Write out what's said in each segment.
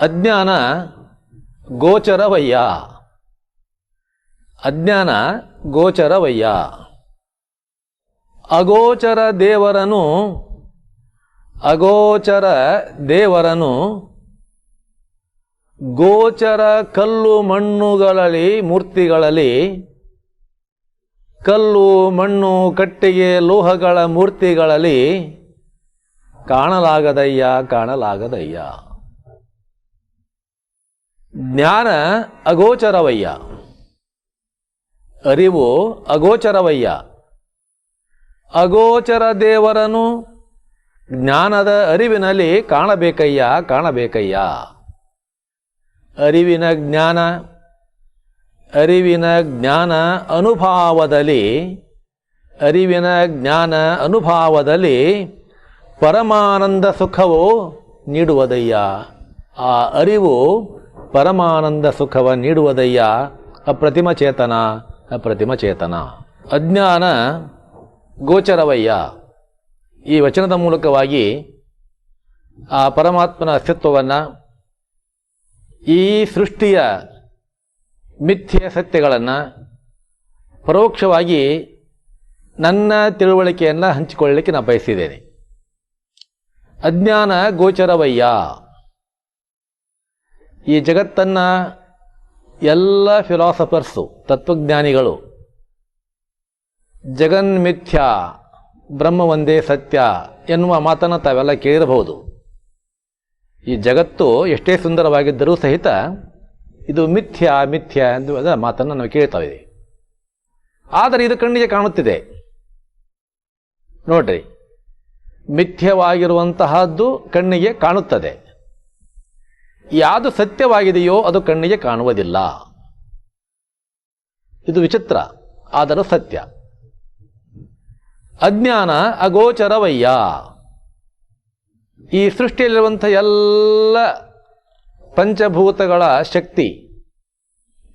ಅಜ್ಞಾನ ಗೋಚರವಯ್ಯ. ಅಜ್ಞಾನ ಗೋಚರವಯ್ಯ. ಅಗೋಚರ ದೇವರನು ಅಗೋಚರ ದೇವರನು, ಗೋಚರ ಕಲ್ಲು ಮಣ್ಣುಗಳಲ್ಲಿ, ಮೂರ್ತಿಗಳಲ್ಲಿ, ಕಲ್ಲು ಮಣ್ಣು ಕಟ್ಟಿಗೆ ಲೋಹಗಳ ಮೂರ್ತಿಗಳಲ್ಲಿ ಕಾಣಲಾಗದಯ್ಯ ಕಾಣಲಾಗದಯ್ಯ. ಜ್ಞಾನ ಅಗೋಚರವಯ್ಯ. ಅರಿವು ಅಗೋಚರವಯ್ಯ. ಅಗೋಚರ ದೇವರನು ಜ್ಞಾನದ ಅರಿವಿನಲ್ಲಿ ಕಾಣಬೇಕಯ್ಯ ಕಾಣಬೇಕಯ್ಯ. ಅರಿವಿನ ಜ್ಞಾನ ಅರಿವಿನ ಜ್ಞಾನ ಅನುಭಾವದಲ್ಲಿ, ಅರಿವಿನ ಜ್ಞಾನ ಅನುಭಾವದಲ್ಲಿ ಪರಮಾನಂದ ಸುಖವು ನೀಡುವುದಯ್ಯ. ಆ ಅರಿವು ಪರಮಾನಂದ ಸುಖವ ನೀಡುವುದಯ್ಯ ಅಪ್ರತಿಮ ಚೇತನ ಅಪ್ರತಿಮ ಚೇತನ. ಅಜ್ಞಾನ ಗೋಚರವಯ್ಯ. ಈ ವಚನದ ಮೂಲಕವಾಗಿ ಆ ಪರಮಾತ್ಮನ ಅಸ್ತಿತ್ವವನ್ನು ಈ ಸೃಷ್ಟಿಯ ಮಿಥ್ಯ ಸತ್ಯಗಳನ್ನು ಪರೋಕ್ಷವಾಗಿ ನನ್ನ ತಿಳುವಳಿಕೆಯನ್ನು ಹಂಚಿಕೊಳ್ಳಲಿಕ್ಕೆ ನಾನು ಬಯಸಿದ್ದೇನೆ. ಅಜ್ಞಾನ ಗೋಚರವಯ್ಯ. ಈ ಜಗತ್ತನ್ನು ಎಲ್ಲ ಫಿಲಾಸಫರ್ಸು ತತ್ವಜ್ಞಾನಿಗಳು ಜಗನ್ಮಿಥ್ಯ ಬ್ರಹ್ಮ ಒಂದೇ ಸತ್ಯ ಎನ್ನುವ ಮಾತನ್ನು ತಾವೆಲ್ಲ ಕೇಳಿರಬಹುದು. ಈ ಜಗತ್ತು ಎಷ್ಟೇ ಸುಂದರವಾಗಿದ್ದರೂ ಸಹಿತ ಇದು ಮಿಥ್ಯ ಮಿಥ್ಯ ಎಂದು ಮಾತನ್ನು ನಾವು ಕೇಳ್ತಾ ಇದ್ದೀವಿ. ಆದರೆ ಇದು ಕಣ್ಣಿಗೆ ಕಾಣುತ್ತಿದೆ. ನೋಡ್ರಿ, ಮಿಥ್ಯವಾಗಿರುವಂತಹದ್ದು ಕಣ್ಣಿಗೆ ಕಾಣುತ್ತದೆ. ಯಾವುದು ಸತ್ಯವಾಗಿದೆಯೋ ಅದು ಕಣ್ಣಿಗೆ ಕಾಣುವುದಿಲ್ಲ. ಇದು ವಿಚಿತ್ರ, ಆದರೂ ಸತ್ಯ. ಅಜ್ಞಾನ ಅಗೋಚರವಯ್ಯ. ಈ ಸೃಷ್ಟಿಯಲ್ಲಿರುವಂಥ ಎಲ್ಲ ಪಂಚಭೂತಗಳ ಶಕ್ತಿ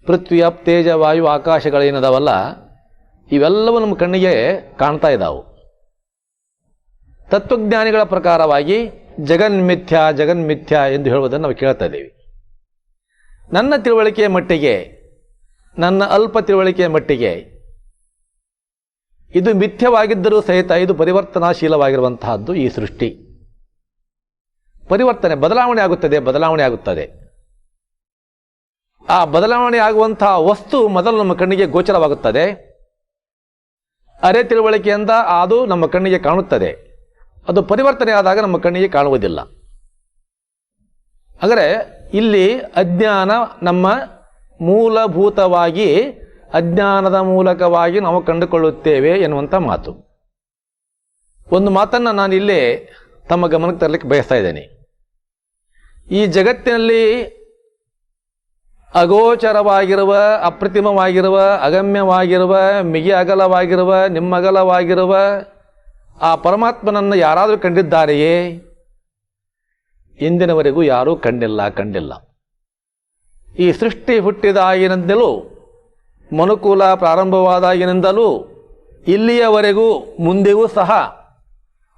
ಪೃಥ್ವಿ ಅಪ್ ತೇಜ, ವಾಯು, ಆಕಾಶಗಳೇನದವಲ್ಲ, ಇವೆಲ್ಲವೂ ನಮ್ಮ ಕಣ್ಣಿಗೆ ಕಾಣ್ತಾ ಇದ್ದಾವೆ. ತತ್ವಜ್ಞಾನಿಗಳ ಪ್ರಕಾರವಾಗಿ ಜಗನ್ಮಿಥ್ಯ ಜಗನ್ಮಿಥ್ಯ ಎಂದು ಹೇಳುವುದನ್ನು ನಾವು ಕೇಳ್ತಾ ಇದ್ದೀವಿ. ನನ್ನ ತಿಳುವಳಿಕೆಯ ಮಟ್ಟಿಗೆ, ನನ್ನ ಅಲ್ಪ ತಿಳುವಳಿಕೆಯ ಮಟ್ಟಿಗೆ, ಇದು ಮಿಥ್ಯವಾಗಿದ್ದರೂ ಸಹಿತ ಇದು ಪರಿವರ್ತನಾಶೀಲವಾಗಿರುವಂತಹದ್ದು ಈ ಸೃಷ್ಟಿ. ಪರಿವರ್ತನೆ, ಬದಲಾವಣೆ ಆಗುತ್ತದೆ ಬದಲಾವಣೆ ಆಗುತ್ತದೆ. ಆ ಬದಲಾವಣೆ ಆಗುವಂತಹ ವಸ್ತು ಮೊದಲು ನಮ್ಮ ಕಣ್ಣಿಗೆ ಗೋಚರವಾಗುತ್ತದೆ. ಅರೆ ತಿಳುವಳಿಕೆಯಿಂದ ಅದು ನಮ್ಮ ಕಣ್ಣಿಗೆ ಕಾಣುತ್ತದೆ. ಅದು ಪರಿವರ್ತನೆ ಆದಾಗ ನಮ್ಮ ಕಣ್ಣಿಗೆ ಕಾಣುವುದಿಲ್ಲ. ಆದರೆ ಇಲ್ಲಿ ಅಜ್ಞಾನ ನಮ್ಮ ಮೂಲಭೂತವಾಗಿ ಅಜ್ಞಾನದ ಮೂಲಕವಾಗಿ ನಾವು ಕಂಡುಕೊಳ್ಳುತ್ತೇವೆ ಎನ್ನುವಂಥ ಮಾತು. ಒಂದು ಮಾತನ್ನು ನಾನು ಇಲ್ಲಿ ತಮ್ಮ ಗಮನಕ್ಕೆ ತರಲಿಕ್ಕೆ ಬಯಸ್ತಾ ಇದ್ದೇನೆ. ಈ ಜಗತ್ತಿನಲ್ಲಿ ಅಗೋಚರವಾಗಿರುವ, ಅಪ್ರತಿಮವಾಗಿರುವ, ಅಗಮ್ಯವಾಗಿರುವ ಮಿಗಿ ಅಗಲವಾಗಿರುವ ನಿಮ್ಮಗಲವಾಗಿರುವ ಆ ಪರಮಾತ್ಮನನ್ನು ಯಾರಾದರೂ ಕಂಡಿದ್ದಾರೆಯೇ? ಇಂದಿನವರೆಗೂ ಯಾರೂ ಕಂಡಿಲ್ಲ ಕಂಡಿಲ್ಲ. ಈ ಸೃಷ್ಟಿ ಹುಟ್ಟಿದಾಗಿನಿಂದಲೂ ಮನುಕುಲ ಪ್ರಾರಂಭವಾದಾಗಿನಿಂದಲೂ ಇಲ್ಲಿಯವರೆಗೂ ಮುಂದೆಯೂ ಸಹ,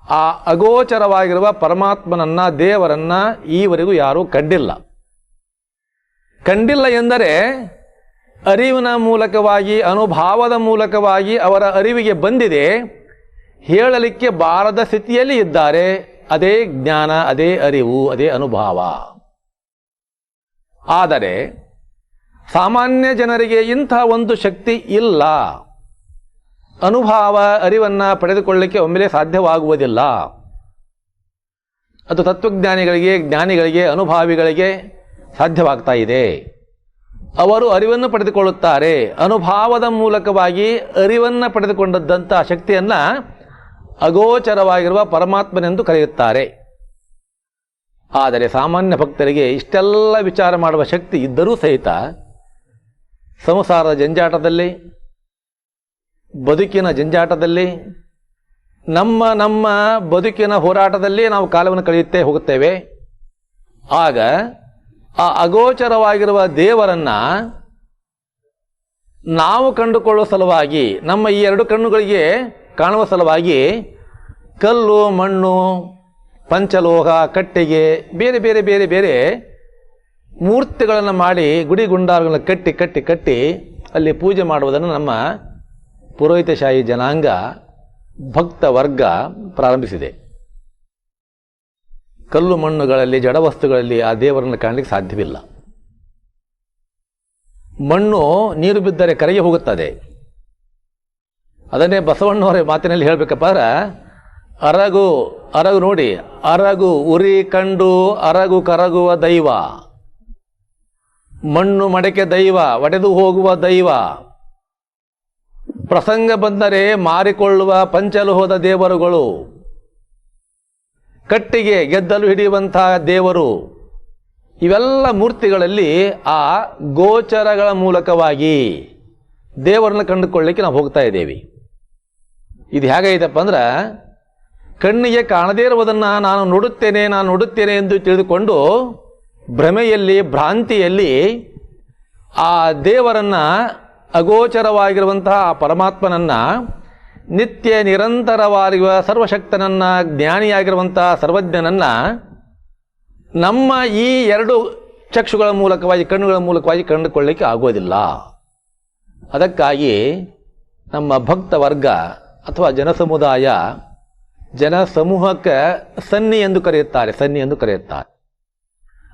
ಆ ಅಗೋಚರವಾಗಿರುವ ಪರಮಾತ್ಮನನ್ನು, ದೇವರನ್ನು ಈವರೆಗೂ ಯಾರೂ ಕಂಡಿಲ್ಲ. ಕಂಡಿಲ್ಲ ಎಂದರೆ, ಅರಿವಿನ ಮೂಲಕವಾಗಿ, ಅನುಭಾವದ ಮೂಲಕವಾಗಿ ಅವರ ಅರಿವಿಗೆ ಬಂದಿದೆ. ಹೇಳಲಿಕ್ಕೆ ಬಾರದ ಸ್ಥಿತಿಯಲ್ಲಿ ಇದ್ದಾರೆ. ಅದೇ ಜ್ಞಾನ, ಅದೇ ಅರಿವು, ಅದೇ ಅನುಭವ. ಆದರೆ ಸಾಮಾನ್ಯ ಜನರಿಗೆ ಇಂಥ ಒಂದು ಶಕ್ತಿ ಇಲ್ಲ. ಅನುಭವ, ಅರಿವನ್ನ ಪಡೆದುಕೊಳ್ಳಲಿಕ್ಕೆ ಒಮ್ಮೆಲೆ ಸಾಧ್ಯವಾಗುವುದಿಲ್ಲ. ಅದು ತತ್ವಜ್ಞಾನಿಗಳಿಗೆ, ಜ್ಞಾನಿಗಳಿಗೆ, ಅನುಭಾವಿಗಳಿಗೆ ಸಾಧ್ಯವಾಗ್ತಾ ಇದೆ. ಅವರು ಅರಿವನ್ನು ಪಡೆದುಕೊಳ್ಳುತ್ತಾರೆ. ಅನುಭಾವದ ಮೂಲಕವಾಗಿ ಅರಿವನ್ನು ಪಡೆದುಕೊಂಡದ್ದಂಥ ಶಕ್ತಿಯನ್ನ ಅಗೋಚರವಾಗಿರುವ ಪರಮಾತ್ಮನೆಂದು ಕರೆಯುತ್ತಾರೆ. ಆದರೆ ಸಾಮಾನ್ಯ ಭಕ್ತರಿಗೆ ಇಷ್ಟೆಲ್ಲ ವಿಚಾರ ಮಾಡುವ ಶಕ್ತಿ ಇದ್ದರೂ ಸಹಿತ ಸಂಸಾರದ ಜಂಜಾಟದಲ್ಲಿ, ಬದುಕಿನ ಜಂಜಾಟದಲ್ಲಿ, ನಮ್ಮ ನಮ್ಮ ಬದುಕಿನ ಹೋರಾಟದಲ್ಲಿ ನಾವು ಕಾಲವನ್ನು ಕಳೆಯುತ್ತೇ ಹೋಗುತ್ತೇವೆ. ಆಗ ಆ ಅಗೋಚರವಾಗಿರುವ ದೇವರನ್ನು ನಾವು ಕಂಡುಕೊಳ್ಳುವ ಸಲುವಾಗಿ ನಮ್ಮ ಈ ಎರಡು ಕಣ್ಣುಗಳಿಗೆ ಕಾಣುವ ಸಲುವಾಗಿ ಕಲ್ಲು, ಮಣ್ಣು, ಪಂಚಲೋಹ, ಕಟ್ಟಿಗೆ, ಬೇರೆ ಬೇರೆ ಬೇರೆ ಬೇರೆ ಮೂರ್ತಿಗಳನ್ನು ಮಾಡಿ ಗುಡಿ ಗುಂಡಾರಗಳನ್ನು ಕಟ್ಟಿ ಕಟ್ಟಿ ಕಟ್ಟಿ ಅಲ್ಲಿ ಪೂಜೆ ಮಾಡುವುದನ್ನು ನಮ್ಮ ಪುರೋಹಿತಶಾಹಿ ಜನಾಂಗ ಭಕ್ತ ವರ್ಗ ಪ್ರಾರಂಭಿಸಿದೆ. ಕಲ್ಲು, ಮಣ್ಣುಗಳಲ್ಲಿ ಜಡವಸ್ತುಗಳಲ್ಲಿ ಆ ದೇವರನ್ನು ಕಾಣಲಿಕ್ಕೆ ಸಾಧ್ಯವಿಲ್ಲ. ಮಣ್ಣು ನೀರು ಬಿದ್ದರೆ ಕರಗಿ ಹೋಗುತ್ತದೆ. ಅದನ್ನೇ ಬಸವಣ್ಣವರ ಮಾತಿನಲ್ಲಿ ಹೇಳಬೇಕಪ್ಪ ಅಂದ್ರೆ, ಅರಗು ಅರಗು ನೋಡಿ, ಅರಗು ಉರಿ ಕಂಡು ಅರಗು ಕರಗುವ ದೈವ. ಮಣ್ಣು ಮಡಕೆ ದೈವ, ಒಡೆದು ಹೋಗುವ ದೈವ. ಪ್ರಸಂಗ ಬಂದರೆ ಮಾರಿಕೊಳ್ಳುವ ಪಂಚಲೋಹದ ದೇವರುಗಳು. ಕಟ್ಟಿಗೆ ಗೆದ್ದಲು ಹಿಡಿಯುವಂತಹ ದೇವರು. ಇವೆಲ್ಲ ಮೂರ್ತಿಗಳಲ್ಲಿ ಆ ಗೋಚರಗಳ ಮೂಲಕವಾಗಿ ದೇವರನ್ನು ಕಂಡುಕೊಳ್ಳಿಕ್ಕೆ ನಾವು ಹೋಗ್ತಾ ಇದ್ದೇವೆ. ಇದು ಹೇಗೈತಪ್ಪ ಅಂದ್ರೆ, ಕಣ್ಣಿಗೆ ಕಾಣದೇ ಇರುವುದನ್ನು ನಾನು ನೋಡುತ್ತೇನೆ ನಾನು ನೋಡುತ್ತೇನೆ ಎಂದು ತಿಳಿದುಕೊಂಡು ಭ್ರಮೆಯಲ್ಲಿ, ಭ್ರಾಂತಿಯಲ್ಲಿ ಆ ದೇವರನ್ನ ಅಗೋಚರವಾಗಿರುವಂತಹ ಆ ಪರಮಾತ್ಮನನ್ನ ನಿತ್ಯ ನಿರಂತರವಾಗಿರುವ ಸರ್ವಶಕ್ತನನ್ನ, ಜ್ಞಾನಿಯಾಗಿರುವಂತಹ ಸರ್ವಜ್ಞನನ್ನ ನಮ್ಮ ಈ ಎರಡು ಚಕ್ಷುಗಳ ಮೂಲಕವಾಗಿ, ಕಣ್ಣುಗಳ ಮೂಲಕವಾಗಿ ಕಂಡುಕೊಳ್ಳಲಿಕ್ಕೆ ಆಗೋದಿಲ್ಲ. ಅದಕ್ಕಾಗಿ ನಮ್ಮ ಭಕ್ತ ವರ್ಗ ಅಥವಾ ಜನಸಮುದಾಯ ಜನ ಸಮೂಹಕ್ಕೆ ಸನ್ನಿ ಎಂದು ಕರೆಯುತ್ತಾರೆ, ಸನ್ನಿ ಎಂದು ಕರೆಯುತ್ತಾರೆ.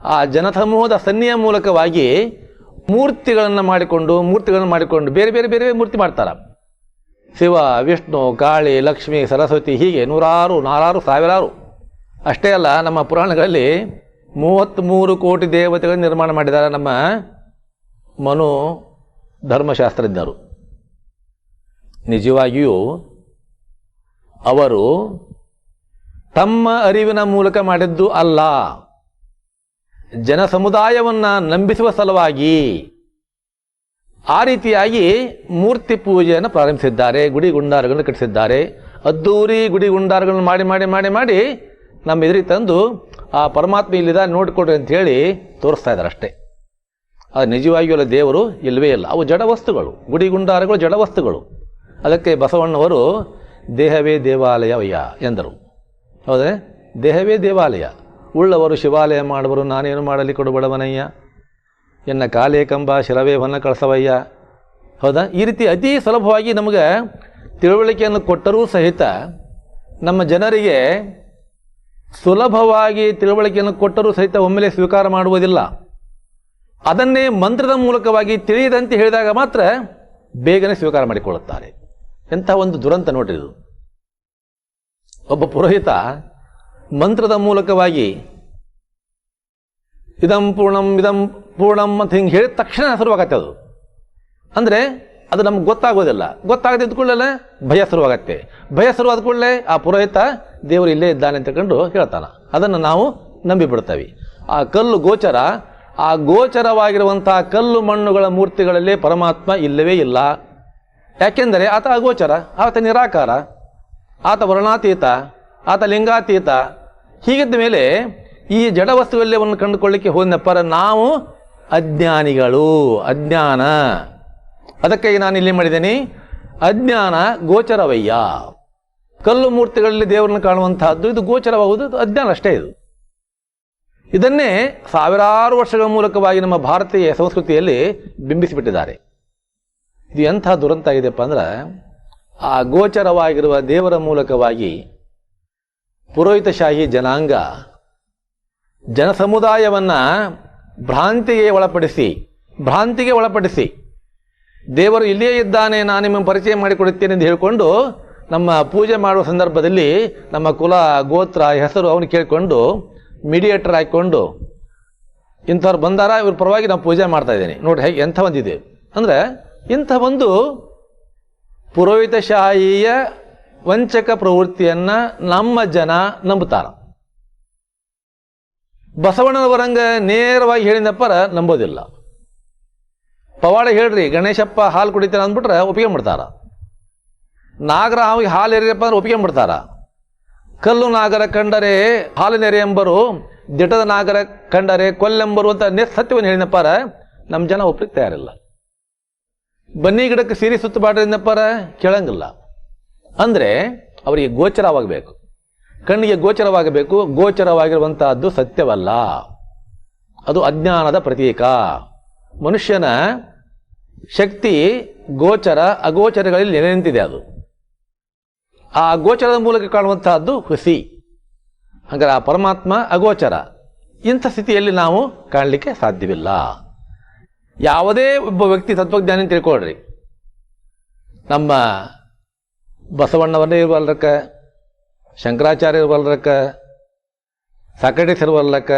ಆ ಜನಸಮೂಹದ ಸನ್ನಿಯ ಮೂಲಕವಾಗಿ ಮೂರ್ತಿಗಳನ್ನು ಮಾಡಿಕೊಂಡು ಮೂರ್ತಿಗಳನ್ನು ಮಾಡಿಕೊಂಡು ಬೇರೆ ಬೇರೆ ಬೇರೆ ಮೂರ್ತಿ ಮಾಡ್ತಾರೆ. ಶಿವ, ವಿಷ್ಣು, ಕಾಳಿ, ಲಕ್ಷ್ಮಿ, ಸರಸ್ವತಿ ಹೀಗೆ ನೂರಾರು, ನಾರಾರು, ಸಾವಿರಾರು. ಅಷ್ಟೇ ಅಲ್ಲ, ನಮ್ಮ ಪುರಾಣಗಳಲ್ಲಿ ಮೂವತ್ತ್ಮೂರು ಕೋಟಿ ದೇವತೆಗಳನ್ನು ನಿರ್ಮಾಣ ಮಾಡಿದ್ದಾರೆ ನಮ್ಮ ಮನು ಧರ್ಮಶಾಸ್ತ್ರಜ್ಞರು. ನಿಜವಾಗಿಯೂ ಅವರು ತಮ್ಮ ಅರಿವಿನ ಮೂಲಕ ಮಾಡಿದ್ದು ಅಲ್ಲ. ಜನ ಸಮುದಾಯವನ್ನು ನಂಬಿಸುವ ಸಲುವಾಗಿ ಆ ರೀತಿಯಾಗಿ ಮೂರ್ತಿ ಪೂಜೆಯನ್ನು ಪ್ರಾರಂಭಿಸಿದ್ದಾರೆ, ಗುಡಿ ಗುಂಡಾರಗಳನ್ನು ಕಟ್ಟಿಸಿದ್ದಾರೆ. ಅದ್ದೂರಿ ಗುಡಿ ಗುಂಡಾರಗಳನ್ನು ಮಾಡಿ ಮಾಡಿ ಮಾಡಿ ಮಾಡಿ ನಮ್ಮ ಎದುರಿಗೆ ತಂದು ಆ ಪರಮಾತ್ಮ ಇಲ್ಲಿದ ನೋಡಿಕೊಡ್ರಿ ಅಂತ ಹೇಳಿ ತೋರಿಸ್ತಾ ಇದ್ದಾರೆ ಅಷ್ಟೇ. ಅದು ನಿಜವಾಗಿಯೂ ಅಲ್ಲ, ದೇವರು ಇಲ್ಲವೇ ಇಲ್ಲ. ಅವು ಜಡ ವಸ್ತುಗಳು, ಗುಡಿ ಗುಂಡಾರಗಳು ಜಡ ವಸ್ತುಗಳು. ಅದಕ್ಕೆ ಬಸವಣ್ಣವರು ದೇಹವೇ ದೇವಾಲಯವಯ್ಯ ಎಂದರು. ಹೌದೇ? ದೇಹವೇ ದೇವಾಲಯ. ಉಳ್ಳವರು ಶಿವಾಲಯ ಮಾಡುವರು, ನಾನೇನು ಮಾಡಲಿ ಕೊಡುಬಡವನಯ್ಯ ಎನ್ನ ಕಾಲೇ ಕಂಬ, ಶಿರವೇ ಹೊನ್ನ ಕಳಸವಯ್ಯ. ಹೌದಾ? ಈ ರೀತಿ ಅತಿ ಸುಲಭವಾಗಿ ನಮಗೆ ತಿಳುವಳಿಕೆಯನ್ನು ಕೊಟ್ಟರೂ ಸಹಿತ ನಮ್ಮ ಜನರಿಗೆ ಸುಲಭವಾಗಿ ತಿಳುವಳಿಕೆಯನ್ನು ಕೊಟ್ಟರೂ ಸಹಿತ ಒಮ್ಮೆಲೆ ಸ್ವೀಕಾರ ಮಾಡುವುದಿಲ್ಲ. ಅದನ್ನೇ ಮಂತ್ರದ ಮೂಲಕವಾಗಿ ತಿಳಿಯದಂತೆ ಹೇಳಿದಾಗ ಮಾತ್ರ ಬೇಗನೆ ಸ್ವೀಕಾರ ಮಾಡಿಕೊಳ್ಳುತ್ತಾರೆ. ಎಂಥ ಒಂದು ದುರಂತ ನೋಡ್ರಿ ಇದು. ಒಬ್ಬ ಪುರೋಹಿತ ಮಂತ್ರದ ಮೂಲಕವಾಗಿ ಇದಂ ಪೂರ್ಣಂ ಇದಂ ಪೂರ್ಣಂ ಅಂತ ಹಿಂಗೆ ಹೇಳಿದ ತಕ್ಷಣ ಶುರುವಾಗತ್ತೆ ಅದು. ಅಂದರೆ ಅದು ನಮ್ಗೆ ಗೊತ್ತಾಗೋದಿಲ್ಲ. ಗೊತ್ತಾಗದೆ ಕೂಡಲೇ ಭಯ ಶುರುವಾಗತ್ತೆ. ಭಯ ಶುರುವಾದ ಕೂಡಲೇ ಆ ಪುರೋಹಿತ ದೇವರು ಇಲ್ಲೇ ಇದ್ದಾನೆ ಅಂತ ಕಂಡು ಹೇಳ್ತಾನೆ. ಅದನ್ನು ನಾವು ನಂಬಿಬಿಡ್ತೇವೆ ಆ ಕಲ್ಲು ಗೋಚರ, ಆ ಗೋಚರವಾಗಿರುವಂತಹ ಕಲ್ಲು ಮಣ್ಣುಗಳ ಮೂರ್ತಿಗಳಲ್ಲಿ ಪರಮಾತ್ಮ ಇಲ್ಲವೇ ಇಲ್ಲ. ಯಾಕೆಂದರೆ ಆತ ಅಗೋಚರ, ಆತ ನಿರಾಕಾರ, ಆತ ವರ್ಣಾತೀತ, ಆತ ಲಿಂಗಾತೀತ. ಹೀಗಿದ್ದ ಮೇಲೆ ಈ ಜಡ ವಸ್ತುವೆಲ್ಲವನ್ನು ಕಂಡುಕೊಳ್ಳಿಕ್ಕೆ ಹೋದಪ್ಪರ ನಾವು ಅಜ್ಞಾನಿಗಳು, ಅಜ್ಞಾನ. ಅದಕ್ಕಾಗಿ ನಾನು ಇಲ್ಲಿ ಮಾಡಿದ್ದೇನೆ, ಅಜ್ಞಾನ ಗೋಚರವಯ್ಯ. ಕಲ್ಲು ಮೂರ್ತಿಗಳಲ್ಲಿ ದೇವರನ್ನು ಕಾಣುವಂತಹದ್ದು, ಇದು ಗೋಚರವಾಗುವುದು ಅಜ್ಞಾನ ಅಷ್ಟೇ ಇದು. ಇದನ್ನೇ ಸಾವಿರಾರು ವರ್ಷಗಳ ಮೂಲಕವಾಗಿ ನಮ್ಮ ಭಾರತೀಯ ಸಂಸ್ಕೃತಿಯಲ್ಲಿ ಬಿಂಬಿಸಿಬಿಟ್ಟಿದ್ದಾರೆ. ಇದು ಎಂಥ ದುರಂತ ಇದೆಯಪ್ಪ ಅಂದ್ರೆ, ಆ ಗೋಚರವಾಗಿರುವ ದೇವರ ಮೂಲಕವಾಗಿ ಪುರೋಹಿತಶಾಹಿ ಜನಾಂಗ ಜನಸಮುದಾಯವನ್ನು ಭ್ರಾಂತಿಗೆ ಒಳಪಡಿಸಿ ಭ್ರಾಂತಿಗೆ ಒಳಪಡಿಸಿ, ದೇವರು ಇಲ್ಲಿಯೇ ಇದ್ದಾನೆ, ನಾನು ನಿಮಗೆ ಪರಿಚಯ ಮಾಡಿಕೊಡುತ್ತೇನೆ ಎಂದು ಹೇಳಿಕೊಂಡು ನಮ್ಮ ಪೂಜೆ ಮಾಡುವ ಸಂದರ್ಭದಲ್ಲಿ ನಮ್ಮ ಕುಲ, ಗೋತ್ರ, ಹೆಸರು ಅವನು ಕೇಳಿಕೊಂಡು ಮೀಡಿಯೇಟರ್ ಹಾಕಿಕೊಂಡು ಇಂಥವ್ರು ಬಂದಾರ, ಇವ್ರ ಪರವಾಗಿ ನಾವು ಪೂಜೆ ಮಾಡ್ತಾ ಇದ್ದೀನಿ. ನೋಡಿ ಹೇಗೆ ಎಂಥ ಒಂದಿದೆ ಅಂದರೆ ಇಂಥ ಒಂದು ಪುರೋಹಿತಶಾಹಿಯ ವಂಚಕ ಪ್ರವೃತ್ತಿಯನ್ನು ನಮ್ಮ ಜನ ನಂಬುತ್ತಾರ. ಬಸವಣ್ಣನವರಂಗ ನೇರವಾಗಿ ಹೇಳಿದಪ್ಪರ ನಂಬೋದಿಲ್ಲ. ಪವಾಡ ಹೇಳ್ರಿ, ಗಣೇಶಪ್ಪ ಹಾಲು ಕುಡಿತಾರ ಅಂದ್ಬಿಟ್ರೆ ಒಪ್ಕೊಂಡ್ಬಿಡ್ತಾರ ನಾಗರ ಅವಿಗೆ ಹಾಲು ಎರಿಯಪ್ಪ ಅಂದ್ರೆ ಒಪ್ಪಿಗೆ ಮಾಡ್ತಾರ. ಕಲ್ಲು ನಾಗರ ಕಂಡರೆ ಹಾಲಿನೆರೆ ಎಂಬರು ದಿಟದ ನಾಗರ ಕಂಡರೆ ಕೊಲ್ಲೆಂಬರು ಅಂತ ಸತ್ಯವನ್ನು ಹೇಳಿದಪ್ಪಾರ ನಮ್ಮ ಜನ ಒಪ್ಲಿಕ್ಕೆ ತಯಾರಿಲ್ಲ. ಬನ್ನಿ ಗಿಡಕ್ಕೆ ಸುತ್ತಾಡರಿಂದ ಪರ ಕೇಳಂಗಿಲ್ಲ. ಅಂದರೆ ಅವರಿಗೆ ಗೋಚರವಾಗಬೇಕು. ಕಣ್ಣಿಗೆ ಗೋಚರವಾಗಬೇಕು. ಗೋಚರವಾಗಿರುವಂತಹದ್ದು ಸತ್ಯವಲ್ಲ. ಅದು ಅಜ್ಞಾನದ ಪ್ರತೀಕ. ಮನುಷ್ಯನ ಶಕ್ತಿ ಗೋಚರ, ಅಗೋಚರಗಳಲ್ಲಿ ನೆಲೆ ನಿಂತಿದೆ ಅದು. ಆ ಅಗೋಚರದ ಮೂಲಕ ಕಾಣುವಂತಹದ್ದು ಹುಸಿ. ಹಾಗಾದ್ರೆ ಆ ಪರಮಾತ್ಮ ಅಗೋಚರ. ಇಂಥ ಸ್ಥಿತಿಯಲ್ಲಿ ನಾವು ಕಾಣಲಿಕ್ಕೆ ಸಾಧ್ಯವಿಲ್ಲ. ಯಾವುದೇ ಒಬ್ಬ ವ್ಯಕ್ತಿ ತತ್ವಜ್ಞಾನಿ ತಿಳ್ಕೊಳ್ರಿ. ನಮ್ಮ ಬಸವಣ್ಣವರೇ ಇರುವಲ್ರಕ್ಕ, ಶಂಕರಾಚಾರ್ಯ ಇರುವಲ್ರಕ್ಕ ಸಾಕಟೇಸ್ ಇರುವಲ್ರಕ್ಕ,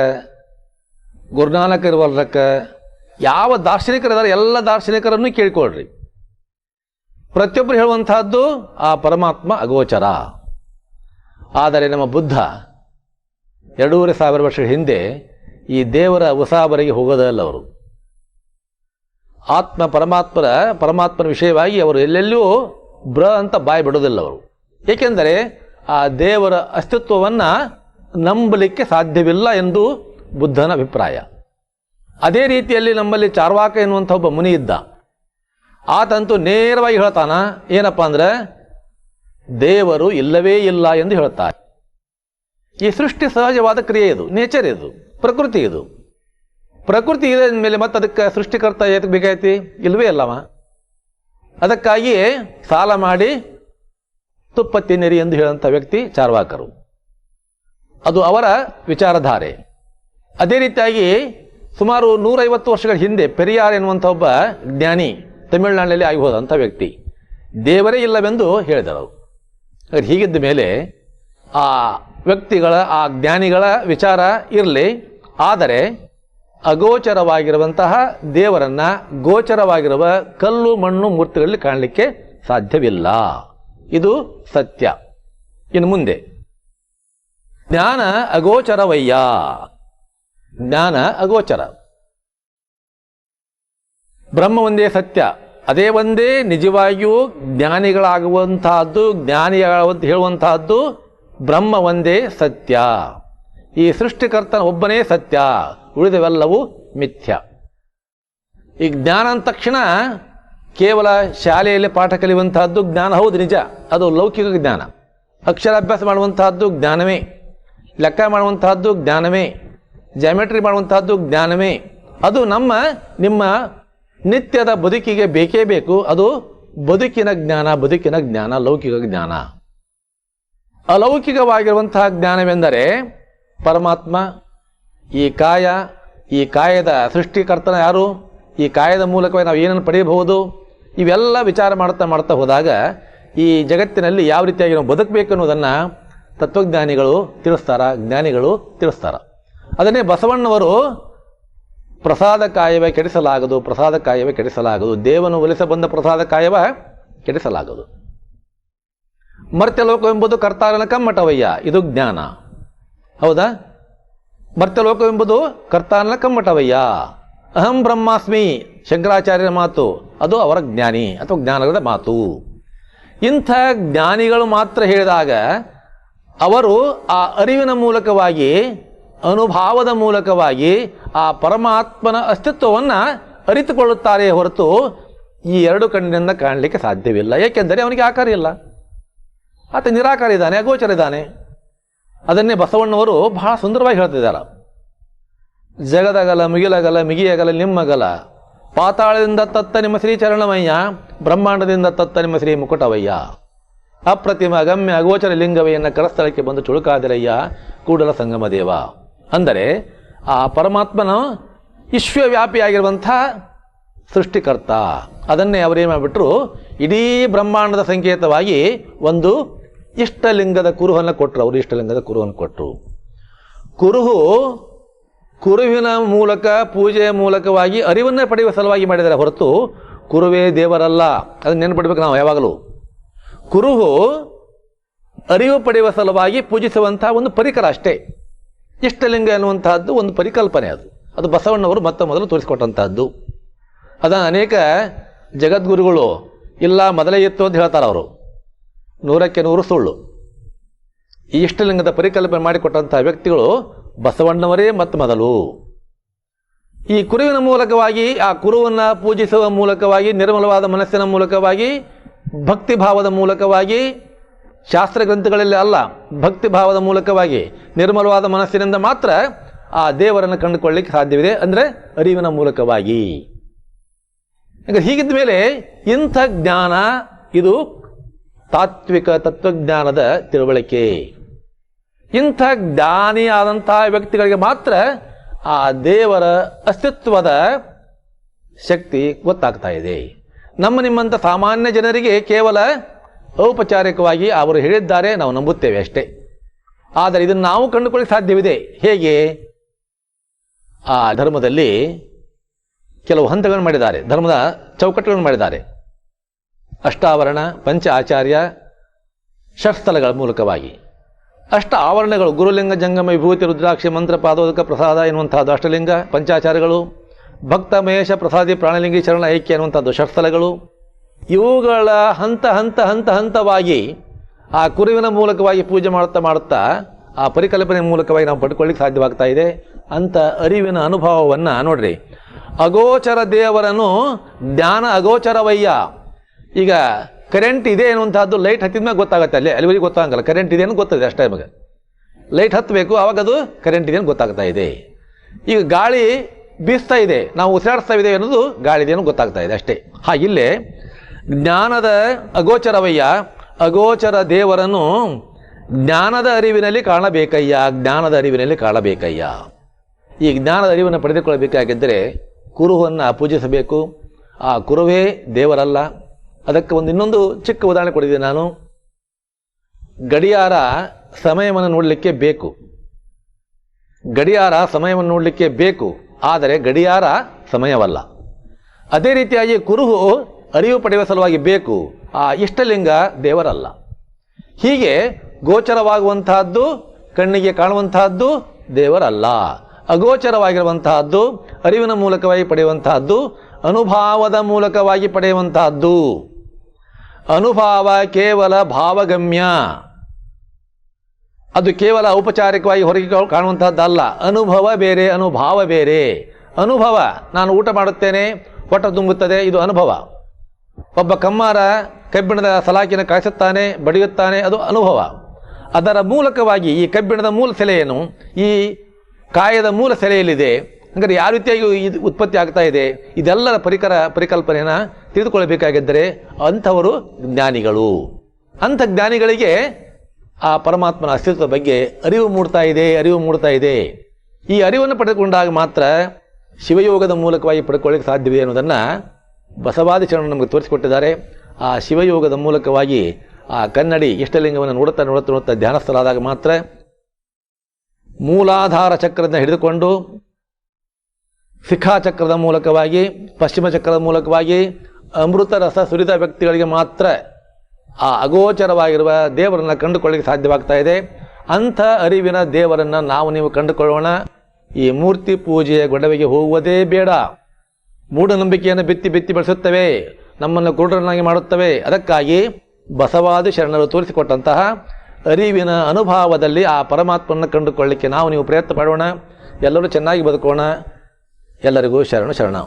ಗುರುನಾನಕ್ ಇರುವಲ್ರಕ್ಕ, ಯಾವ ದಾರ್ಶನಿಕರಿದ್ದಾರೆ ಎಲ್ಲ ದಾರ್ಶನಿಕರನ್ನು ಕೇಳ್ಕೊಳ್ರಿ. ಪ್ರತಿಯೊಬ್ಬರು ಹೇಳುವಂತಹದ್ದು ಆ ಪರಮಾತ್ಮ ಅಗೋಚರ. ಆದರೆ ನಮ್ಮ ಬುದ್ಧ ಎರಡೂವರೆ ಸಾವಿರ ವರ್ಷಗಳ ಹಿಂದೆ ಈ ದೇವರ ಉಸಾಬರಿಗೆ ಹೋಗೋದಲ್ಲ ಅವರು. ಆತ್ಮ ಪರಮಾತ್ಮರ, ಪರಮಾತ್ಮನ ವಿಷಯವಾಗಿ ಅವರು ಎಲ್ಲೆಲ್ಲೂ ಬ್ರ ಅಂತ ಬಾಯಿ ಬಿಡೋದಿಲ್ಲ ಅವರು. ಏಕೆಂದರೆ ಆ ದೇವರ ಅಸ್ತಿತ್ವವನ್ನು ನಂಬಲಿಕ್ಕೆ ಸಾಧ್ಯವಿಲ್ಲ ಎಂದು ಬುದ್ಧನ ಅಭಿಪ್ರಾಯ. ಅದೇ ರೀತಿಯಲ್ಲಿ ನಮ್ಮಲ್ಲಿ ಚಾರ್ವಾಕ ಎನ್ನುವಂಥ ಒಬ್ಬ ಮುನಿ ಇದ್ದ. ಆತಂತೂ ನೇರವಾಗಿ ಹೇಳ್ತಾನ, ಏನಪ್ಪ ಅಂದರೆ, ದೇವರು ಇಲ್ಲವೇ ಇಲ್ಲ ಎಂದು ಹೇಳ್ತಾರೆ ಈ ಸೃಷ್ಟಿ ಸಹಜವಾದ ಕ್ರಿಯೆ ಇದು, ನೇಚರ್ ಇದು, ಪ್ರಕೃತಿ ಇದು. ಪ್ರಕೃತಿ ಇದೆ ಮೇಲೆ ಮತ್ತೆ ಅದಕ್ಕೆ ಸೃಷ್ಟಿಕರ್ತ ಏತಕ್ಕೆ ಬೇಕಾಯ್ತಿ? ಇಲ್ವೇ ಅಲ್ಲವ. ಅದಕ್ಕಾಗಿ ಸಾಲ ಮಾಡಿ ತುಪ್ಪ ತಿನ್ನಿರಿ ಎಂದು ಹೇಳುವಂಥ ವ್ಯಕ್ತಿ ಚಾರ್ವಾಕರು. ಅದು ಅವರ ವಿಚಾರಧಾರೆ. ಅದೇ ರೀತಿಯಾಗಿ ಸುಮಾರು ನೂರೈವತ್ತು ವರ್ಷಗಳ ಹಿಂದೆ ಪೆರಿಯಾರ್ ಎನ್ನುವಂಥ ಒಬ್ಬ ಜ್ಞಾನಿ ತಮಿಳುನಾಡಿನಲ್ಲಿ ಆಗಿ ಹೋದಂಥ ವ್ಯಕ್ತಿ. ದೇವರೇ ಇಲ್ಲವೆಂದು ಹೇಳಿದರು. ಹೀಗಿದ್ದ ಮೇಲೆ ಆ ವ್ಯಕ್ತಿಗಳ, ಆ ಜ್ಞಾನಿಗಳ ವಿಚಾರ ಇರಲಿ. ಆದರೆ ಅಗೋಚರವಾಗಿರುವಂತಹ ದೇವರನ್ನ ಗೋಚರವಾಗಿರುವ ಕಲ್ಲು ಮಣ್ಣು ಮೂರ್ತಿಗಳಲ್ಲಿ ಕಾಣಲಿಕ್ಕೆ ಸಾಧ್ಯವಿಲ್ಲ. ಇದು ಸತ್ಯ. ಇನ್ನು ಮುಂದೆ. ಜ್ಞಾನ ಅಗೋಚರವಯ್ಯ. ಜ್ಞಾನ ಅಗೋಚರ. ಬ್ರಹ್ಮ ಒಂದೇ ಸತ್ಯ. ಅದೇ ಒಂದೇ ನಿಜವಾಗಿಯೂ ಜ್ಞಾನಿಗಳಾಗುವಂತಹದ್ದು, ಜ್ಞಾನಿಗಳಾಗುವಂತ ಹೇಳುವಂತಹದ್ದು ಬ್ರಹ್ಮ ಒಂದೇ ಸತ್ಯ. ಈ ಸೃಷ್ಟಿಕರ್ತನ ಒಬ್ಬನೇ ಸತ್ಯ. ಉಳಿದವೆಲ್ಲವೂ ಮಿಥ್ಯ. ಈ ಜ್ಞಾನ ಅಂದ ತಕ್ಷಣ ಕೇವಲ ಶಾಲೆಯಲ್ಲಿ ಪಾಠ ಕಲಿಯುವಂತಹದ್ದು ಜ್ಞಾನ, ಹೌದು ನಿಜ, ಅದು ಲೌಕಿಕ ಜ್ಞಾನ. ಅಕ್ಷರಾಭ್ಯಾಸ ಮಾಡುವಂತಹದ್ದು ಜ್ಞಾನವೇ, ಲೆಕ್ಕ ಮಾಡುವಂತಹದ್ದು ಜ್ಞಾನವೇ ಜಾಮೆಟ್ರಿ ಮಾಡುವಂತಹದ್ದು ಜ್ಞಾನವೇ. ಅದು ನಮ್ಮ, ನಿಮ್ಮ ನಿತ್ಯದ ಬದುಕಿಗೆ ಬೇಕೇ ಬೇಕು, ಅದು ಬದುಕಿನ ಜ್ಞಾನ ಬದುಕಿನ ಜ್ಞಾನ, ಲೌಕಿಕ ಜ್ಞಾನ. ಅಲೌಕಿಕವಾಗಿರುವಂತಹ ಜ್ಞಾನವೆಂದರೆ ಪರಮಾತ್ಮ ಈ ಕಾಯ, ಈ ಕಾಯದ ಸೃಷ್ಟಿಕರ್ತನ ಯಾರು? ಈ ಕಾಯದ ಮೂಲಕವಾಗಿ ನಾವು ಏನನ್ನು ಪಡೆಯಬಹುದು? ಇವೆಲ್ಲ ವಿಚಾರ ಮಾಡ್ತಾ ಮಾಡ್ತಾ ಹೋದಾಗ ಈ ಜಗತ್ತಿನಲ್ಲಿ ಯಾವ ರೀತಿಯಾಗಿ ನಾವು ಬದುಕಬೇಕು ಅನ್ನೋದನ್ನು ತತ್ವಜ್ಞಾನಿಗಳು ತಿಳಿಸ್ತಾರ, ಜ್ಞಾನಿಗಳು ತಿಳಿಸ್ತಾರ. ಅದನ್ನೇ ಬಸವಣ್ಣವರು ಪ್ರಸಾದ ಕಾಯವ ಕೆಡಿಸಲಾಗದು, ಪ್ರಸಾದ ಕಾಯವ ಕೆಡಿಸಲಾಗದು. ದೇವನು ಒಲಿಸ ಬಂದ ಪ್ರಸಾದ ಕಾಯವ ಕೆಡಿಸಲಾಗದು. ಮರ್ತ್ಯಲೋಕವೆಂಬುದು ಕರ್ತಾರನ ಕಮ್ಮಟವಯ್ಯ, ಇದು ಜ್ಞಾನ. ಹೌದಾ? ಮರ್ತ್ಯಲೋಕವೆಂಬುದು ಕರ್ತಾನಲ ಕಮ್ಮಟವಯ್ಯ. ಅಹಂ ಬ್ರಹ್ಮಾಸ್ಮಿ, ಶಂಕರಾಚಾರ್ಯರ ಮಾತು, ಅದು ಅವರ ಜ್ಞಾನಿ ಅಥವಾ ಜ್ಞಾನಗಳ ಮಾತು. ಇಂಥ ಜ್ಞಾನಿಗಳು ಮಾತ್ರ ಹೇಳಿದಾಗ ಅವರು ಆ ಅರಿವಿನ ಮೂಲಕವಾಗಿ, ಅನುಭಾವದ ಮೂಲಕವಾಗಿ ಆ ಪರಮಾತ್ಮನ ಅಸ್ತಿತ್ವವನ್ನು ಅರಿತುಕೊಳ್ಳುತ್ತಾರೆ ಹೊರತು ಈ ಎರಡು ಕಣ್ಣಿನಿಂದ ಕಾಣಲಿಕ್ಕೆ ಸಾಧ್ಯವಿಲ್ಲ. ಏಕೆಂದರೆ ಅವನಿಗೆ ಆಕಾರ ಇಲ್ಲ. ಆತ ನಿರಾಕಾರ ಇದ್ದಾನೆ, ಅಗೋಚರ ಇದ್ದಾನೆ. ಅದನ್ನೇ ಬಸವಣ್ಣವರು ಬಹಳ ಸುಂದರವಾಗಿ ಹೇಳ್ತಿದ್ದಾರೆ. ಜಗದಗಲ, ಮುಗಿಲಗಲ, ಮಿಗಿಯಗಲ, ನಿಮ್ಮಗಲ. ಪಾತಾಳದಿಂದ ತತ್ತ ನಿಮ್ಮ ಶ್ರೀ ಚರಣಮಯ್ಯ, ಬ್ರಹ್ಮಾಂಡದಿಂದ ತತ್ತ ನಿಮ್ಮ ಶ್ರೀ ಮುಕುಟವಯ್ಯ. ಅಪ್ರತಿಮ, ಗಮ್ಯ ಅಗೋಚರ ಲಿಂಗವಯ್ಯನ ಕರಸ್ಥಳಕ್ಕೆ ಬಂದು ಚುಳುಕಾದಿರಯ್ಯ, ಕೂಡಲ ಸಂಗಮ ದೇವ. ಅಂದರೆ ಆ ಪರಮಾತ್ಮನ ವಿಶ್ವವ್ಯಾಪಿಯಾಗಿರುವಂಥ ಸೃಷ್ಟಿಕರ್ತ. ಅದನ್ನೇ ಅವರೇನು ಮಾಡಿಬಿಟ್ರು? ಇಡೀ ಬ್ರಹ್ಮಾಂಡದ ಸಂಕೇತವಾಗಿ ಒಂದು ಇಷ್ಟಲಿಂಗದ ಕುರುಹನ್ನು ಕೊಟ್ಟರು ಅವರು ಇಷ್ಟಲಿಂಗದ ಕುರುಹನ್ನು ಕೊಟ್ಟರು ಕುರುಹು ಕುರುವಿನ ಮೂಲಕ, ಪೂಜೆಯ ಮೂಲಕವಾಗಿ ಅರಿವನ್ನು ಪಡೆಯುವ ಸಲುವಾಗಿ ಮಾಡಿದರೆ ಹೊರತು ಕುರುವೇ ದೇವರಲ್ಲ. ಅದನ್ನು ನೆನಪಿಡ್ಬೇಕು ನಾವು ಯಾವಾಗಲೂ. ಕುರುಹು ಅರಿವು ಪಡೆಯುವ ಸಲುವಾಗಿ ಪೂಜಿಸುವಂತಹ ಒಂದು ಪರಿಕರ ಅಷ್ಟೇ. ಇಷ್ಟಲಿಂಗ ಎನ್ನುವಂತಹದ್ದು ಒಂದು ಪರಿಕಲ್ಪನೆ ಅದು. ಅದು ಬಸವಣ್ಣವರು ಮತ್ತೆ ಮೊದಲು ತೋರಿಸಿಕೊಟ್ಟಂತಹದ್ದು. ಅದನ್ನು ಅನೇಕ ಜಗದ್ಗುರುಗಳು, ಇಲ್ಲ, ಮೊದಲೇ ಇತ್ತು ಅಂತ ಹೇಳ್ತಾರೆ ಅವರು ನೂರಕ್ಕೆ ನೂರು ಸುಳ್ಳು. ಈ ಇಷ್ಟಲಿಂಗದ ಪರಿಕಲ್ಪನೆ ಮಾಡಿಕೊಟ್ಟಂತಹ ವ್ಯಕ್ತಿಗಳು ಬಸವಣ್ಣವರೇ ಮತ್ತು ಮೊದಲು. ಈ ಕುರುವಿನ ಮೂಲಕವಾಗಿ, ಆ ಕುರುವನ್ನು ಪೂಜಿಸುವ ಮೂಲಕವಾಗಿ, ನಿರ್ಮಲವಾದ ಮನಸ್ಸಿನ ಮೂಲಕವಾಗಿ ಭಕ್ತಿ ಭಾವದ ಮೂಲಕವಾಗಿ, ಶಾಸ್ತ್ರ ಗ್ರಂಥಗಳಲ್ಲಿ ಅಲ್ಲ ಭಕ್ತಿ ಭಾವದ ಮೂಲಕವಾಗಿ, ನಿರ್ಮಲವಾದ ಮನಸ್ಸಿನಿಂದ ಮಾತ್ರ ಆ ದೇವರನ್ನು ಕಂಡುಕೊಳ್ಳಿಕ್ಕೆ ಸಾಧ್ಯವಿದೆ ಅಂದರೆ ಅರಿವಿನ ಮೂಲಕವಾಗಿ. ಹೀಗಿದ್ದ ಮೇಲೆ ಇಂಥ ಜ್ಞಾನ ಇದು ತಾತ್ವಿಕ ತತ್ವಜ್ಞಾನದ ತಿಳುವಳಿಕೆ. ಇಂಥ ಜ್ಞಾನಿಯಾದಂತಹ ವ್ಯಕ್ತಿಗಳಿಗೆ ಮಾತ್ರ ಆ ದೇವರ ಅಸ್ತಿತ್ವದ ಶಕ್ತಿ ಗೊತ್ತಾಗ್ತಾ ಇದೆ. ನಮ್ಮ ನಿಮ್ಮಂಥ ಸಾಮಾನ್ಯ ಜನರಿಗೆ ಕೇವಲ ಔಪಚಾರಿಕವಾಗಿ ಅವರು ಹೇಳಿದ್ದಾರೆ ನಾವು ನಂಬುತ್ತೇವೆ ಅಷ್ಟೇ. ಆದರೆ ಇದನ್ನು ನಾವು ಕಂಡುಕೊಳ್ಳಿ ಸಾಧ್ಯವಿದೆ. ಹೇಗೆ? ಆ ಧರ್ಮದಲ್ಲಿ ಕೆಲವು ಹಂತಗಳನ್ನು ಮಾಡಿದ್ದಾರೆ. ಧರ್ಮದ ಚೌಕಟ್ಟುಗಳನ್ನು ಮಾಡಿದ್ದಾರೆ. ಅಷ್ಟಾವರಣ ಪಂಚ ಆಚಾರ್ಯ ಷಟ್ಸ್ಥಲಗಳ ಮೂಲಕವಾಗಿ. ಅಷ್ಟ ಆವರಣಗಳು ಗುರುಲಿಂಗ, ಜಂಗಮ, ವಿಭೂತಿ, ರುದ್ರಾಕ್ಷಿ, ಮಂತ್ರ, ಪಾದೋದಕ, ಪ್ರಸಾದ ಎನ್ನುವಂಥದ್ದು ಅಷ್ಟಲಿಂಗ, ಪಂಚಾಚಾರಗಳು, ಭಕ್ತ, ಮಹೇಶ, ಪ್ರಸಾದಿ, ಪ್ರಾಣಲಿಂಗಿ ಶರಣ ಐಕ್ಯ ಎನ್ನುವಂಥದ್ದು ಷಟ್ಸ್ಥಲಗಳು ಇವುಗಳ ಹಂತ ಹಂತ ಹಂತ, ಹಂತವಾಗಿ ಆ ಕುರುವಿನ ಮೂಲಕವಾಗಿ ಪೂಜೆ ಮಾಡುತ್ತಾ ಮಾಡುತ್ತಾ ಆ ಪರಿಕಲ್ಪನೆ ಮೂಲಕವಾಗಿ ನಾವು ಪಡ್ಕೊಳ್ಳಿಕ್ಕೆ ಸಾಧ್ಯವಾಗ್ತಾ ಇದೆ. ಅಂತ ಅರಿವಿನ ಅನುಭವವನ್ನು ನೋಡ್ರಿ. ಅಗೋಚರ ದೇವರನ್ನು ಜ್ಞಾನ ಅಗೋಚರವಯ್ಯ. ಈಗ ಕರೆಂಟ್ ಇದೆ ಅನ್ನುವಂಥದ್ದು ಲೈಟ್ ಹತ್ತಿದ ಮೇಲೆ ಗೊತ್ತಾಗುತ್ತೆ. ಅಲ್ಲಿ ಅಲ್ಲಿವರೆಗೆ ಗೊತ್ತಾಗಲ್ಲ ಕರೆಂಟ್ ಇದೆ ಅಂತ ಗೊತ್ತದೆ ಅಷ್ಟೇ ನಮಗೆ. ಲೈಟ್ ಹತ್ತಬೇಕು ಆವಾಗ ಅದು ಕರೆಂಟ್ ಇದೆ ಅಂತ ಗೊತ್ತಾಗ್ತಾ ಇದೆ. ಈಗ ಗಾಳಿ ಬೀಸ್ತಾ ಇದೆ, ನಾವು ಉಸಿರಾಡಿಸ್ತಾ ಇದ್ದೇವೆ ಅನ್ನೋದು ಗಾಳಿ ಇದೆ ಅನ್ನೋ ಗೊತ್ತಾಗ್ತಾ ಇದೆ ಅಷ್ಟೇ. ಹಾ, ಇಲ್ಲೇ ಜ್ಞಾನದ ಅಗೋಚರವಯ್ಯ, ಅಗೋಚರ ದೇವರನ್ನು ಜ್ಞಾನದ ಅರಿವಿನಲ್ಲಿ ಕಾಣಬೇಕಯ್ಯ, ಜ್ಞಾನದ ಅರಿವಿನಲ್ಲಿ ಕಾಣಬೇಕಯ್ಯ. ಈ ಜ್ಞಾನದ ಅರಿವನ್ನು ಪಡೆದುಕೊಳ್ಳಬೇಕಾಗಿದ್ದರೆ ಕುರುಹನ್ನು ಪೂಜಿಸಬೇಕು. ಆ ಕುರುವೇ ದೇವರಲ್ಲ. ಅದಕ್ಕೆ ಒಂದು ಇನ್ನೊಂದು ಚಿಕ್ಕ ಉದಾಹರಣೆ ಕೊಡಿದ್ದೀನಿ ನಾನು. ಗಡಿಯಾರ ಸಮಯವನ್ನು ನೋಡಲಿಕ್ಕೆ ಬೇಕು. ಗಡಿಯಾರ ಸಮಯವನ್ನು ನೋಡಲಿಕ್ಕೆ ಬೇಕು, ಆದರೆ ಗಡಿಯಾರ ಸಮಯವಲ್ಲ. ಅದೇ ರೀತಿಯಾಗಿ ಕುರುಹು ಅರಿವು ಪಡೆಯುವ ಸಲುವಾಗಿ ಬೇಕು, ಆ ಇಷ್ಟಲಿಂಗ ದೇವರಲ್ಲ. ಹೀಗೆ ಗೋಚರವಾಗುವಂತಹದ್ದು, ಕಣ್ಣಿಗೆ ಕಾಣುವಂತಹದ್ದು ದೇವರಲ್ಲ. ಅಗೋಚರವಾಗಿರುವಂತಹದ್ದು, ಅರಿವಿನ ಮೂಲಕವಾಗಿ ಪಡೆಯುವಂತಹದ್ದು, ಅನುಭಾವದ ಮೂಲಕವಾಗಿ ಪಡೆಯುವಂತಹದ್ದು. ಅನುಭಾವ ಕೇವಲ ಭಾವಗಮ್ಯ. ಅದು ಕೇವಲ ಔಪಚಾರಿಕವಾಗಿ ಹೊರಗೆ ಕಾಣುವಂಥದ್ದಲ್ಲ ಅನುಭವ ಬೇರೆ, ಅನುಭಾವ ಬೇರೆ. ಅನುಭವ, ನಾನು ಊಟ ಮಾಡುತ್ತೇನೆ, ಹೊಟ್ಟೆ ತುಂಬುತ್ತದೆ, ಇದು ಅನುಭವ. ಒಬ್ಬ ಕಮ್ಮಾರ ಕಬ್ಬಿಣದ ಸಲಾಕಿನ ಕಾಯಿಸುತ್ತಾನೆ, ಬಡಿಯುತ್ತಾನೆ, ಅದು ಅನುಭವ. ಅದರ ಮೂಲಕವಾಗಿ ಈ ಕಬ್ಬಿಣದ ಮೂಲ ಸೆಲೆಯನ್ನು, ಈ ಕಾಯದ ಮೂಲ ಸೆಲೆಯಲ್ಲಿದೆ. ಹಾಗಾದ್ರೆ ಯಾವ ರೀತಿಯಾಗಿ ಇದು ಉತ್ಪತ್ತಿ ಆಗ್ತಾ ಇದೆ? ಇದೆಲ್ಲರ ಪರಿಕರ, ಪರಿಕಲ್ಪನೆಯನ್ನು ತಿಳಿದುಕೊಳ್ಳಬೇಕಾಗಿದ್ದರೆ ಅಂಥವರು ಜ್ಞಾನಿಗಳು. ಅಂಥ ಜ್ಞಾನಿಗಳಿಗೆ ಆ ಪರಮಾತ್ಮನ ಅಸ್ತಿತ್ವದ ಬಗ್ಗೆ ಅರಿವು ಮೂಡ್ತಾ ಇದೆ, ಅರಿವು ಮೂಡ್ತಾ ಇದೆ. ಈ ಅರಿವನ್ನು ಪಡೆದುಕೊಂಡಾಗ ಮಾತ್ರ ಶಿವಯೋಗದ ಮೂಲಕವಾಗಿ ಪಡ್ಕೊಳ್ಳಿಕ್ಕೆ ಸಾಧ್ಯವಿದೆ ಅನ್ನೋದನ್ನು ಬಸವಾದಿ ಚರಣ ನಮಗೆ ತೋರಿಸಿಕೊಟ್ಟಿದ್ದಾರೆ. ಆ ಶಿವಯೋಗದ ಮೂಲಕವಾಗಿ ಆ ಕನ್ನಡಿ ಇಷ್ಟಲಿಂಗವನ್ನು ನೋಡುತ್ತಾ ನೋಡುತ್ತಾ ನೋಡುತ್ತಾ ಧ್ಯಾನಸ್ಥರಾದಾಗ ಮಾತ್ರ ಮೂಲಾಧಾರ ಚಕ್ರದಿಂದ ಹಿಡಿದುಕೊಂಡು ಶಿಖಾಚಕ್ರದ ಮೂಲಕವಾಗಿ, ಪಶ್ಚಿಮ ಚಕ್ರದ ಮೂಲಕವಾಗಿ ಅಮೃತ ರಸ ಸುರಿದ ವ್ಯಕ್ತಿಗಳಿಗೆ ಮಾತ್ರ ಆ ಅಗೋಚರವಾಗಿರುವ ದೇವರನ್ನು ಕಂಡುಕೊಳ್ಳಿಕ್ಕೆ ಸಾಧ್ಯವಾಗ್ತಾ ಇದೆ. ಅಂಥ ಅರಿವಿನ ದೇವರನ್ನು ನಾವು ನೀವು ಕಂಡುಕೊಳ್ಳೋಣ. ಈ ಮೂರ್ತಿ ಪೂಜೆಯ ಗೊಡವೆಗೆ ಹೋಗುವುದೇ ಬೇಡ. ಮೂಢನಂಬಿಕೆಯನ್ನು ಬಿತ್ತಿ ಬಿತ್ತಿ ಬೆಳೆಸುತ್ತವೆ. ನಮ್ಮನ್ನು ಕುರುಡರನ್ನಾಗಿ ಮಾಡುತ್ತವೆ. ಅದಕ್ಕಾಗಿ ಬಸವಾದಿ ಶರಣರು ತೋರಿಸಿಕೊಟ್ಟಂತಹ ಅರಿವಿನ ಅನುಭವದಲ್ಲಿ ಆ ಪರಮಾತ್ಮನ ಕಂಡುಕೊಳ್ಳಿಕ್ಕೆ ನಾವು ನೀವು ಪ್ರಯತ್ನ ಪಡೋಣ. ಎಲ್ಲರೂ ಚೆನ್ನಾಗಿ ಬದುಕೋಣ. ಎಲ್ಲರಿಗೂ ಶರಣು ಶರಣ